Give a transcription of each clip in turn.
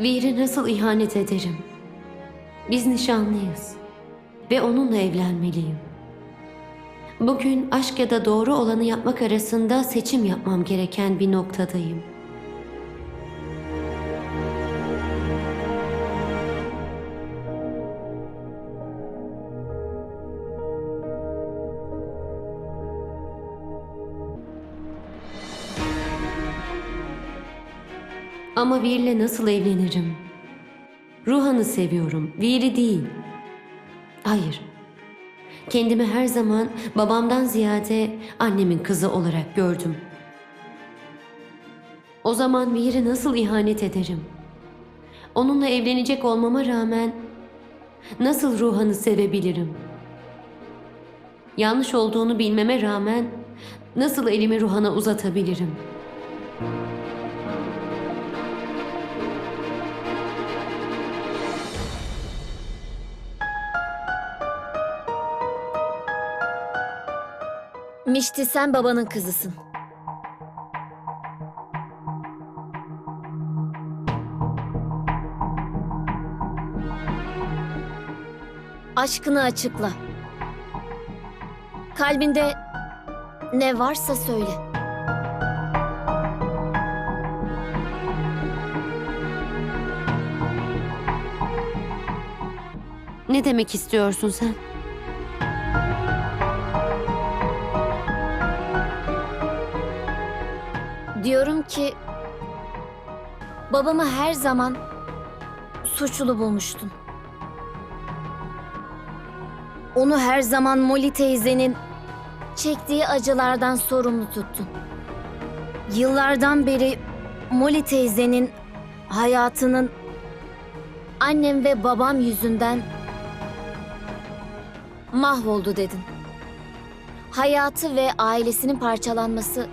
Veer'e nasıl ihanet ederim? Biz nişanlıyız ve onunla evlenmeliyim. Bugün aşk ya da doğru olanı yapmak arasında seçim yapmam gereken bir noktadayım. Ama Veer'le nasıl evlenirim? Ruhan'ı seviyorum, Veer'i değil. Hayır. Kendimi her zaman babamdan ziyade annemin kızı olarak gördüm. O zaman Veer'e nasıl ihanet ederim? Onunla evlenecek olmama rağmen nasıl Ruhan'ı sevebilirim? Yanlış olduğunu bilmeme rağmen nasıl elimi Ruhan'a uzatabilirim?'' Mişti sen babanın kızısın. Aşkını açıkla. Kalbinde ne varsa söyle. Ne demek istiyorsun sen? Diyorum ki babamı her zaman suçlu bulmuştun. Onu her zaman Molly teyzenin çektiği acılardan sorumlu tuttun. Yıllardan beri Molly teyzenin hayatının annem ve babam yüzünden mahvoldu dedin. Hayatı ve ailesinin parçalanması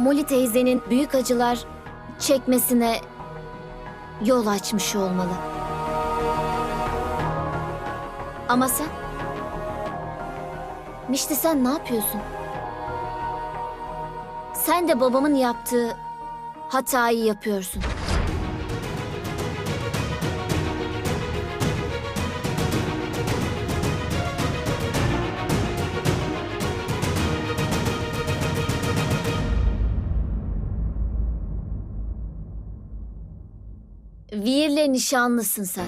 Molly teyzenin büyük acılar çekmesine yol açmış olmalı. Ama sen? Mişti sen ne yapıyorsun? Sen de babamın yaptığı hatayı yapıyorsun. Veer'le nişanlısın sen.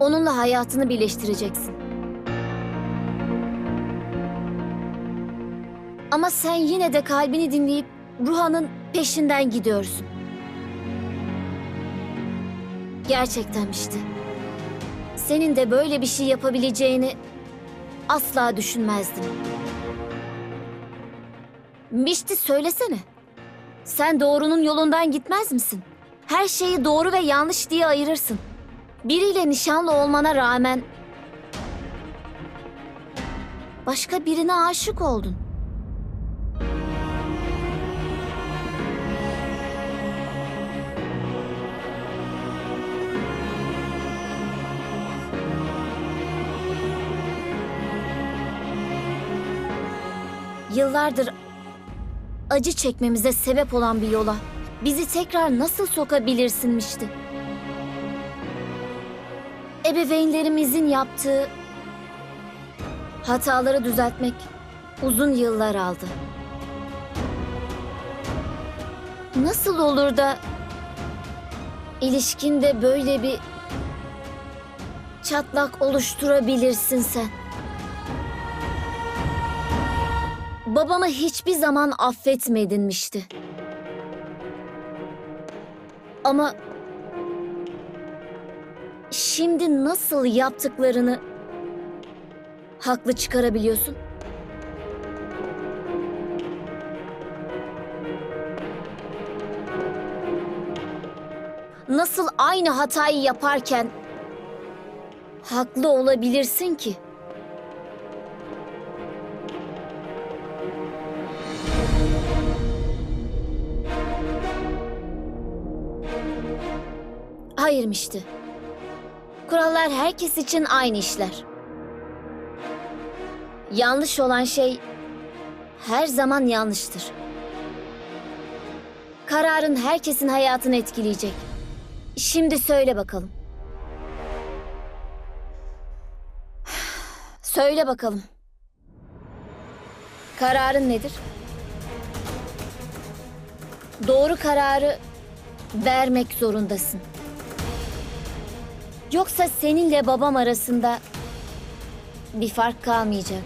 Onunla hayatını birleştireceksin. Ama sen yine de kalbini dinleyip Ruhan'ın peşinden gidiyorsun. Gerçekten işte. Senin de böyle bir şey yapabileceğini asla düşünmezdim. Mişti söylesene. Sen doğrunun yolundan gitmez misin? Her şeyi doğru ve yanlış diye ayırırsın. Biriyle nişanlı olmana rağmen başka birine aşık oldun. Yıllardır acı çekmemize sebep olan bir yola bizi tekrar nasıl sokabilirsinmişti? Ebeveynlerimizin yaptığı hataları düzeltmek uzun yıllar aldı. Nasıl olur da ilişkinde böyle bir çatlak oluşturabilirsin sen? Babamı hiçbir zaman affetmedinmişti. Ama şimdi nasıl yaptıklarını haklı çıkarabiliyorsun? Nasıl aynı hatayı yaparken haklı olabilirsin ki? Hayırmıştı. Kurallar herkes için aynı işler. Yanlış olan şey her zaman yanlıştır. Kararın herkesin hayatını etkileyecek. Şimdi söyle bakalım. Söyle bakalım. Kararın nedir? Doğru kararı vermek zorundasın. Yoksa seninle babam arasında bir fark kalmayacak.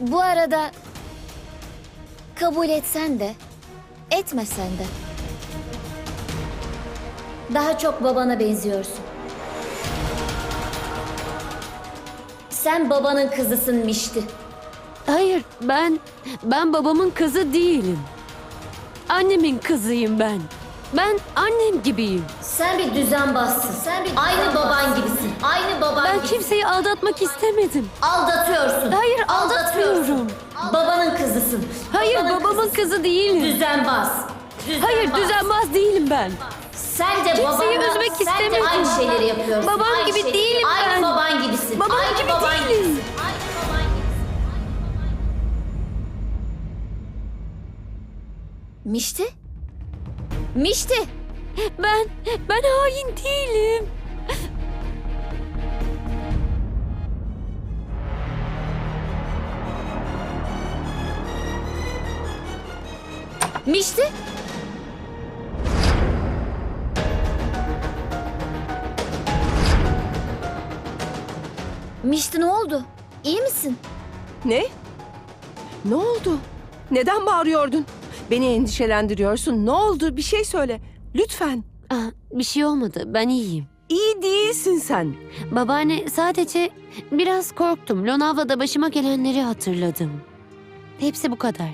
Bu arada kabul etsen de etmesen de daha çok babana benziyorsun. Sen babanın kızısın Mişti. Hayır, ben ben babamın kızı değilim. Annemin kızıyım ben. Ben annem gibiyim. Sen bir düzenbazsın. Sen bir aynı baban gibisin. Aynı baban Ben gibisin. kimseyi aldatmak istemedim. aldatıyorsun. Hayır, Aldatıyorsun. aldatmıyorum. Babanın kızısın. Hayır, Babanın babamın kızısın. kızı değilim. Düzenbaz. Hayır, düzenbaz değilim ben. Sen de Kimseyi babanla, üzmek sen de istemedim. aynı şeyleri yapıyorsun. Babam Aynı gibi şeyleri- değilim Aynı ben. baban gibisin. Babam aynı gibi baban değilim. gibisin. Aynı baban gibisin. Mişti? Mişti? Ben ben hain değilim. Mişti? Mişti ne oldu? İyi misin? Ne? Ne oldu? Neden bağırıyordun? Beni endişelendiriyorsun. Ne oldu? Bir şey söyle. Lütfen. Ah, bir şey olmadı. Ben iyiyim. İyi değilsin sen. Babaanne sadece biraz korktum. Lonavla'da başıma gelenleri hatırladım. Hepsi bu kadar.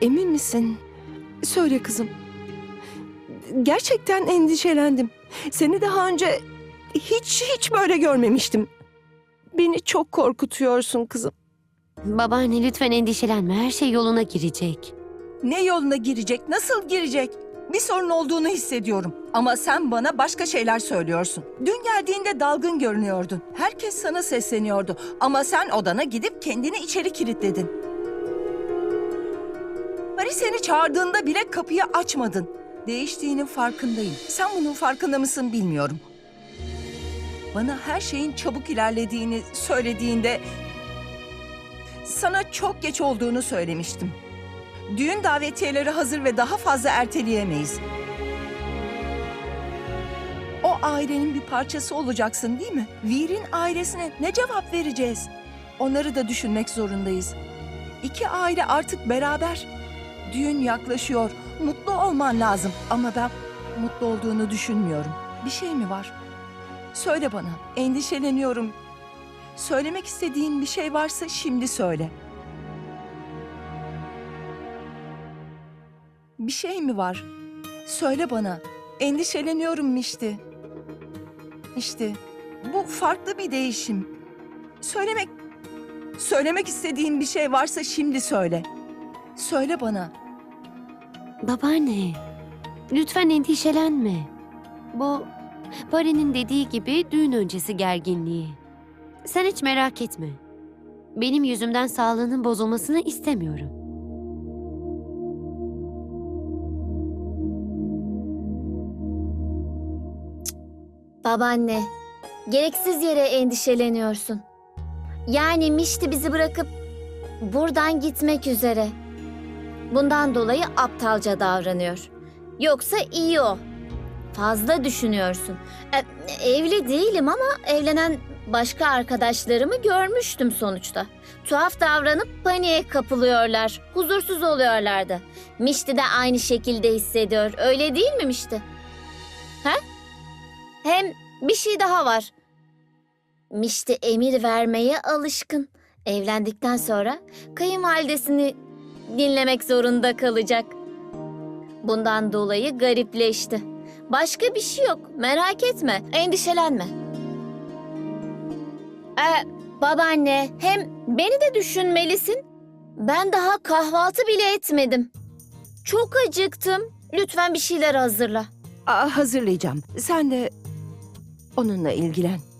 Emin misin? Söyle kızım. Gerçekten endişelendim. Seni daha önce hiç hiç böyle görmemiştim. Beni çok korkutuyorsun kızım. Babaanne lütfen endişelenme. Her şey yoluna girecek. Ne yoluna girecek, nasıl girecek? Bir sorun olduğunu hissediyorum. Ama sen bana başka şeyler söylüyorsun. Dün geldiğinde dalgın görünüyordun. Herkes sana sesleniyordu. Ama sen odana gidip kendini içeri kilitledin. Mari seni çağırdığında bile kapıyı açmadın. Değiştiğinin farkındayım. Sen bunun farkında mısın bilmiyorum. Bana her şeyin çabuk ilerlediğini söylediğinde sana çok geç olduğunu söylemiştim. Düğün davetiyeleri hazır ve daha fazla erteleyemeyiz. O ailenin bir parçası olacaksın değil mi? Vir'in ailesine ne cevap vereceğiz? Onları da düşünmek zorundayız. İki aile artık beraber. Düğün yaklaşıyor. Mutlu olman lazım. Ama ben mutlu olduğunu düşünmüyorum. Bir şey mi var? Söyle bana. Endişeleniyorum. Söylemek istediğin bir şey varsa şimdi söyle. Bir şey mi var? Söyle bana. Endişeleniyorum Mişti. İşte bu farklı bir değişim. Söylemek söylemek istediğin bir şey varsa şimdi söyle. Söyle bana. Babaanne, lütfen endişelenme. Bu Pari'nin dediği gibi düğün öncesi gerginliği. Sen hiç merak etme. Benim yüzümden sağlığının bozulmasını istemiyorum. Babaanne, gereksiz yere endişeleniyorsun. Yani Mişti bizi bırakıp buradan gitmek üzere. Bundan dolayı aptalca davranıyor. Yoksa iyi o. Fazla düşünüyorsun. E, evli değilim ama evlenen başka arkadaşlarımı görmüştüm sonuçta. Tuhaf davranıp paniğe kapılıyorlar. Huzursuz oluyorlardı. Mişti de aynı şekilde hissediyor. Öyle değil mi Mişti? He? Hem bir şey daha var. Mişti emir vermeye alışkın. Evlendikten sonra kayınvalidesini dinlemek zorunda kalacak. Bundan dolayı garipleşti. Başka bir şey yok. Merak etme. Endişelenme. Ee, babaanne hem beni de düşünmelisin. Ben daha kahvaltı bile etmedim. Çok acıktım. Lütfen bir şeyler hazırla. Aa, hazırlayacağım. Sen de onunla ilgilen.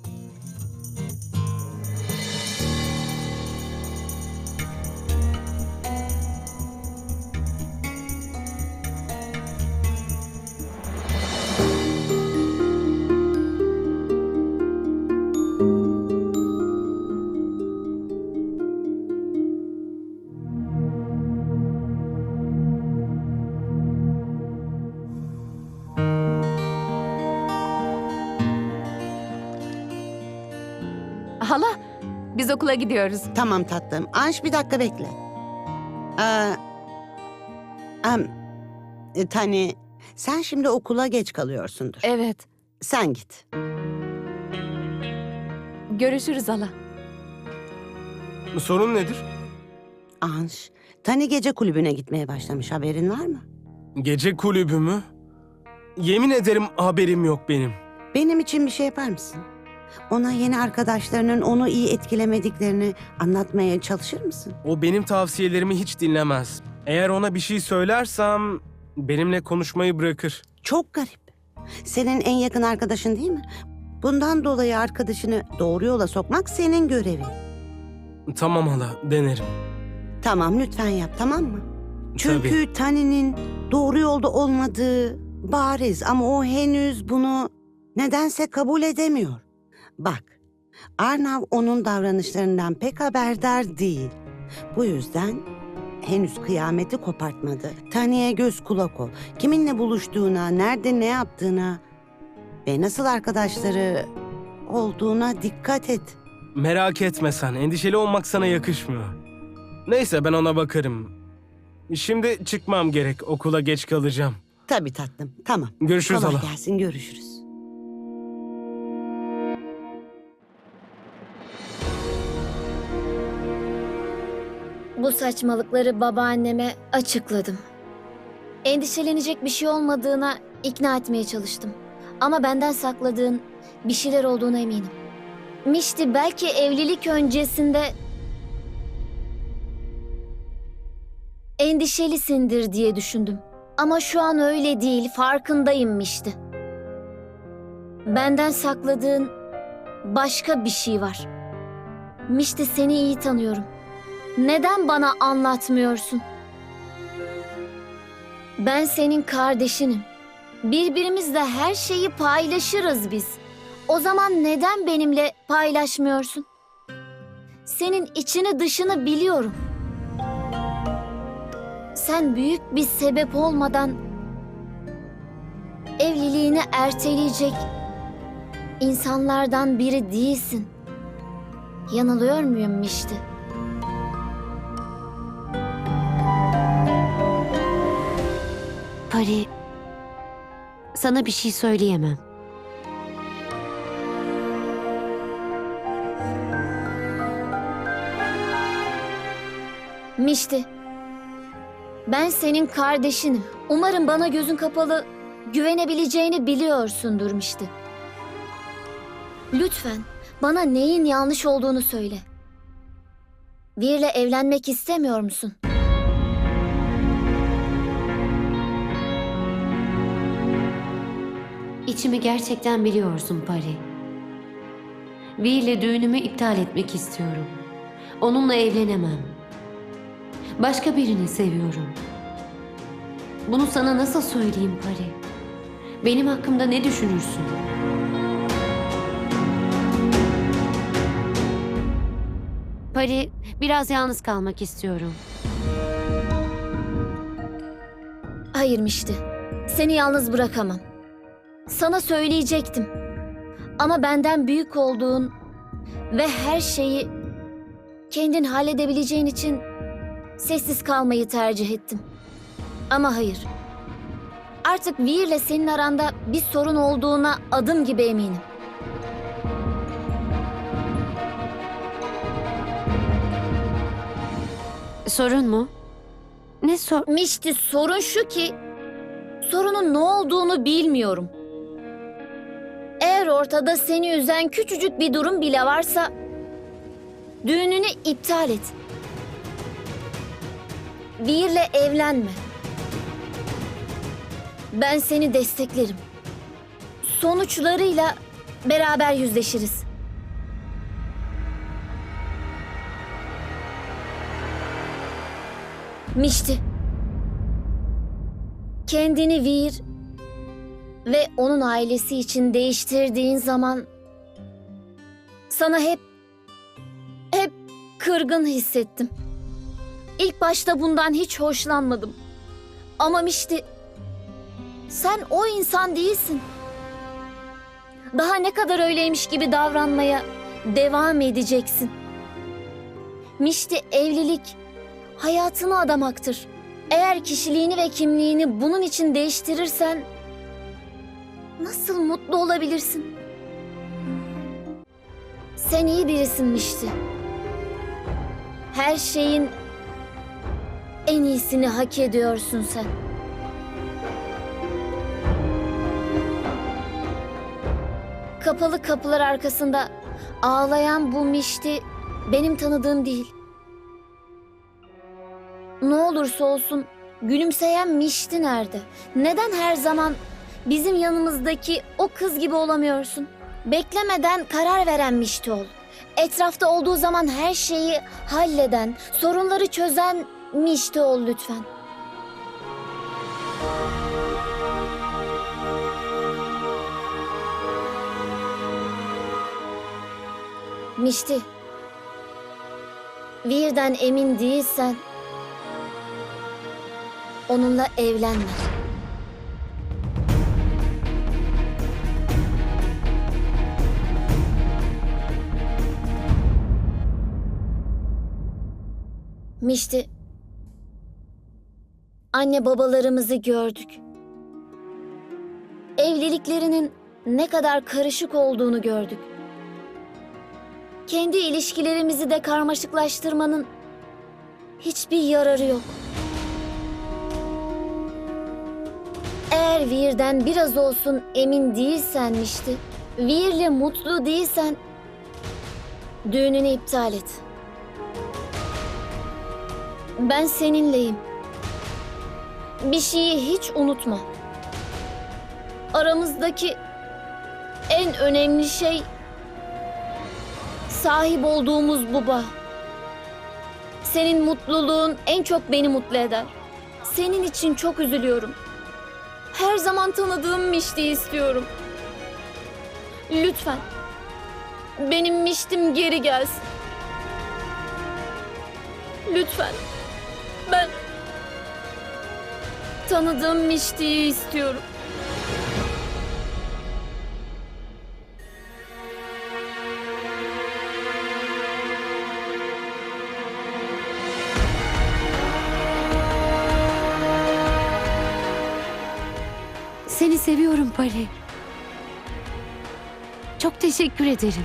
Biz okula gidiyoruz. Tamam tatlım. Anş bir dakika bekle. Ee, em, e, Tani, sen şimdi okula geç kalıyorsundur. Evet. Sen git. Görüşürüz hala. Sorun nedir? Anş, Tani gece kulübüne gitmeye başlamış. Haberin var mı? Gece kulübü mü? Yemin ederim haberim yok benim. Benim için bir şey yapar mısın? Ona yeni arkadaşlarının onu iyi etkilemediklerini anlatmaya çalışır mısın? O benim tavsiyelerimi hiç dinlemez. Eğer ona bir şey söylersem benimle konuşmayı bırakır. Çok garip. Senin en yakın arkadaşın değil mi? Bundan dolayı arkadaşını doğru yola sokmak senin görevin. Tamam hala, denerim. Tamam lütfen yap tamam mı? Çünkü. Tani'nin doğru yolda olmadığı bariz ama o henüz bunu nedense kabul edemiyor. Bak, Arnav onun davranışlarından pek haberdar değil. Bu yüzden henüz kıyameti kopartmadı. Tani'ye göz kulak ol. Kiminle buluştuğuna, nerede ne yaptığına ve nasıl arkadaşları olduğuna dikkat et. Merak etme sen, endişeli olmak sana yakışmıyor. Neyse ben ona bakarım. Şimdi çıkmam gerek, okula geç kalacağım. Tabii tatlım, tamam. Görüşürüz Kolay hala. gelsin, görüşürüz. Bu saçmalıkları babaanneme açıkladım. Endişelenecek bir şey olmadığına ikna etmeye çalıştım. Ama benden sakladığın bir şeyler olduğuna eminim. Mişti belki evlilik öncesinde endişelisindir diye düşündüm. Ama şu an öyle değil, farkındayım Mişti. Benden sakladığın başka bir şey var. Mişti seni iyi tanıyorum. Neden bana anlatmıyorsun? Ben senin kardeşinim. Birbirimizle her şeyi paylaşırız biz. O zaman neden benimle paylaşmıyorsun? Senin içini dışını biliyorum. Sen büyük bir sebep olmadan evliliğini erteleyecek insanlardan biri değilsin. Yanılıyor muyum Mişti? Pari, sana bir şey söyleyemem. Mişti. Ben senin kardeşinim. Umarım bana gözün kapalı güvenebileceğini biliyorsundur Mişti. Lütfen bana neyin yanlış olduğunu söyle. Vir'le evlenmek istemiyor musun? İçimi gerçekten biliyorsun Pari. Vir'le düğünümü iptal etmek istiyorum. Onunla evlenemem. Başka birini seviyorum. Bunu sana nasıl söyleyeyim Pari? Benim hakkımda ne düşünürsün? Pari, biraz yalnız kalmak istiyorum. Hayır Mişti. Seni yalnız bırakamam. Sana söyleyecektim. Ama benden büyük olduğun ve her şeyi kendin halledebileceğin için sessiz kalmayı tercih ettim. Ama hayır. Artık Veer'le senin aranda bir sorun olduğuna adım gibi eminim. Sorun mu? Ne sor... Mişti sorun şu ki sorunun ne olduğunu bilmiyorum. Ortada seni üzen küçücük bir durum bile varsa düğününü iptal et. Birle evlenme. Ben seni desteklerim. Sonuçlarıyla beraber yüzleşiriz. Mişti. Kendini Vir ve onun ailesi için değiştirdiğin zaman sana hep hep kırgın hissettim. İlk başta bundan hiç hoşlanmadım. Ama Mişti sen o insan değilsin. Daha ne kadar öyleymiş gibi davranmaya devam edeceksin. Mişti evlilik hayatını adamaktır. Eğer kişiliğini ve kimliğini bunun için değiştirirsen nasıl mutlu olabilirsin? Sen iyi birisin Mişti. Her şeyin en iyisini hak ediyorsun sen. Kapalı kapılar arkasında ağlayan bu Mişti benim tanıdığım değil. Ne olursa olsun gülümseyen Mişti nerede? Neden her zaman bizim yanımızdaki o kız gibi olamıyorsun? Beklemeden karar veren Mişti ol. Etrafta olduğu zaman her şeyi halleden, sorunları çözen Mişti ol lütfen. Mişti. Virden emin değilsen onunla evlenme. Mişti. Anne babalarımızı gördük. Evliliklerinin ne kadar karışık olduğunu gördük. Kendi ilişkilerimizi de karmaşıklaştırmanın hiçbir yararı yok. Eğer Vir'den biraz olsun emin değilsenmişti, Vir'le mutlu değilsen düğününü iptal et. Ben seninleyim. Bir şeyi hiç unutma. Aramızdaki en önemli şey sahip olduğumuz bu bağ. Senin mutluluğun en çok beni mutlu eder. Senin için çok üzülüyorum. Her zaman tanıdığım Mişti'yi istiyorum. Lütfen. Benim Miştim geri gelsin. Lütfen. Ben tanıdığım Mişti'yi istiyorum. Seni seviyorum Pari. Çok teşekkür ederim.